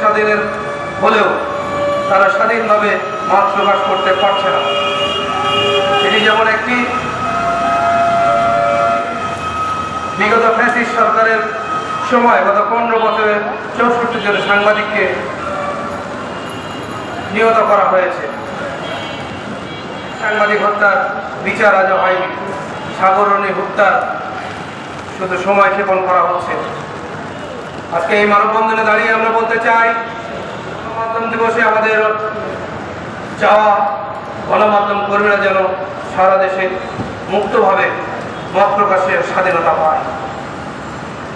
স্বাধীনের হলেও তারা স্বাধীনভাবে মত প্রকাশ করতে পারছে না। এটি যেমন একটি বিগত ফ্যাসিস্ট সরকারের সময় গত পনেরো বছরে চৌষট্টি জন সাংবাদিককে নিহত করা হয়েছে। সাংবাদিক হত্যার বিচার আজও হয়নি। সাগরণী হত্যার শুধু সময় ক্ষেপণ করা হচ্ছে। আজকে এই মানববন্ধনে দাঁড়িয়ে আমরা বলতে চাই, গণমাধ্যম দিবসে আমাদের চাওয়া গণমাধ্যম কর্মীরা যেন সারা দেশে মুক্তভাবে মত প্রকাশের স্বাধীনতা পায়।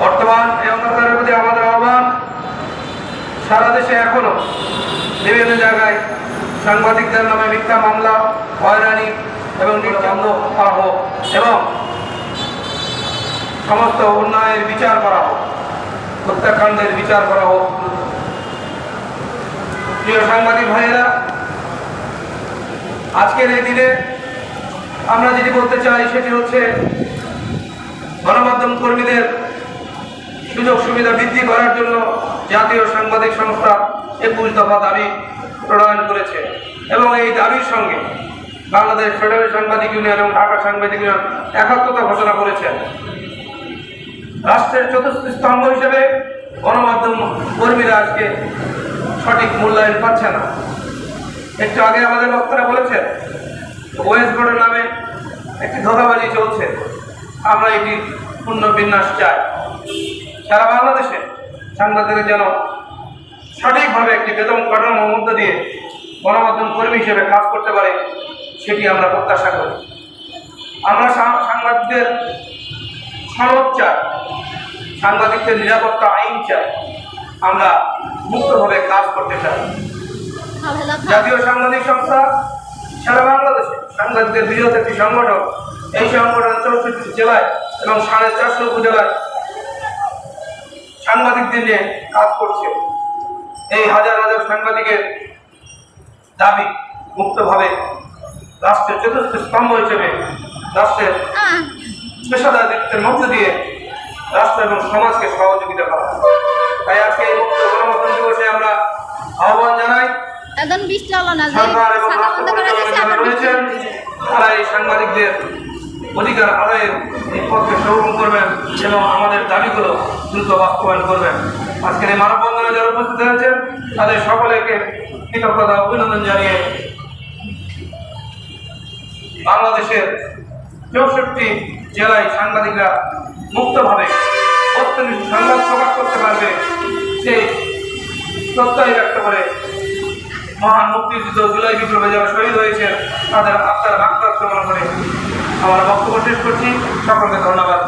বর্তমান এই অন্ধকারের প্রতি আমাদের আহ্বান, সারা দেশে এখনও বিভিন্ন জায়গায় সাংবাদিকদের নামে মিথ্যা মামলা, হয়রানি এবং নির্যাতন করা হোক এবং সমস্ত অন্যায়ের বিচার করা হোক। হত্যাকাণ্ডের বিচার করা হোক। প্রিয় সাংবাদিক ভাইয়েরা, আজকের এই দিনে আমরা যেটি বলতে চাই সেটি হচ্ছে গণমাধ্যম কর্মীদের সুযোগ সুবিধা বৃদ্ধি করার জন্য জাতীয় সাংবাদিক সংস্থা একুশ দফা দাবি প্রণয়ন করেছে এবং এই দাবির সঙ্গে বাংলাদেশ ফেডারেল সাংবাদিক ইউনিয়ন এবং ঢাকা সাংবাদিক ইউনিয়ন একাত্মতা ঘোষণা করেছেন। রাষ্ট্রের চতুর্থ স্তম্ভ হিসেবে গণমাধ্যম কর্মীরা আজকে সঠিক মূল্যায়ন পাচ্ছে না। একটু আগে আমাদের বক্তারা বলেছেন, ওয়েস্ট নামে একটি ধোকাবাজি চলছে। আমরা এটি পূর্ণ বিন্যাস চাই। সারা বাংলাদেশে সাংবাদিকদের যেন সঠিকভাবে একটি বেতন কাঠামোর মধ্য দিয়ে গণমাধ্যম কর্মী হিসেবে কাজ করতে পারে, সেটি আমরা প্রত্যাশা করি। আমরা সাংবাদিকদের চাই। সাংবাদিকদের নিরাপত্তা আইন চাই। আমরা মুক্তভাবে কাজ করতে চাই। জাতীয় সাংবাদিক সংস্থা সারা বাংলাদেশে সাংবাদিকদের বৃহৎ একটি সংগঠন। এই সংগঠন চৌষট্টি জেলায় এবং সাড়ে চারশো উপজেলায় সাংবাদিকদের নিয়ে কাজ করছে। এই হাজার হাজার সাংবাদিকের দাবি মুক্তভাবে রাষ্ট্রের চতুর্থ স্তম্ভ হিসেবে রাষ্ট্রের পেশাদারিত্বের মধ্য দিয়ে রাষ্ট্র এবং সমাজকে সহযোগিতা করা। তাই আজকে এই মুক্ত দিবসে আমরা আহ্বান জানাই। সরকার এবং রয়েছেন তারা এই সাংবাদিকদের অধিকার আদায়ের এই করবেন এবং আমাদের দাবিগুলো দ্রুত বাস্তবায়ন করবেন। আজকের এই মানববন্ধনে যারা উপস্থিত হয়েছেন তাদের সকলেকে কৃতজ্ঞতা অভিনন্দন জানিয়ে বাংলাদেশের চৌষট্টি জেলায় সাংবাদিকরা মুক্তভাবে অত্যন্ত সংবাদ প্রকাশ করতে পারবে সেই প্রত্যয় ব্যক্ত করে মহান মুক্তিযুদ্ধ জুলাই বিপ্লবে যারা শহীদ হয়েছেন, তাদের আত্মার মাত্রা কামনা করে। আমার বক্তব্য শেষ করছি। সকলকে ধন্যবাদ।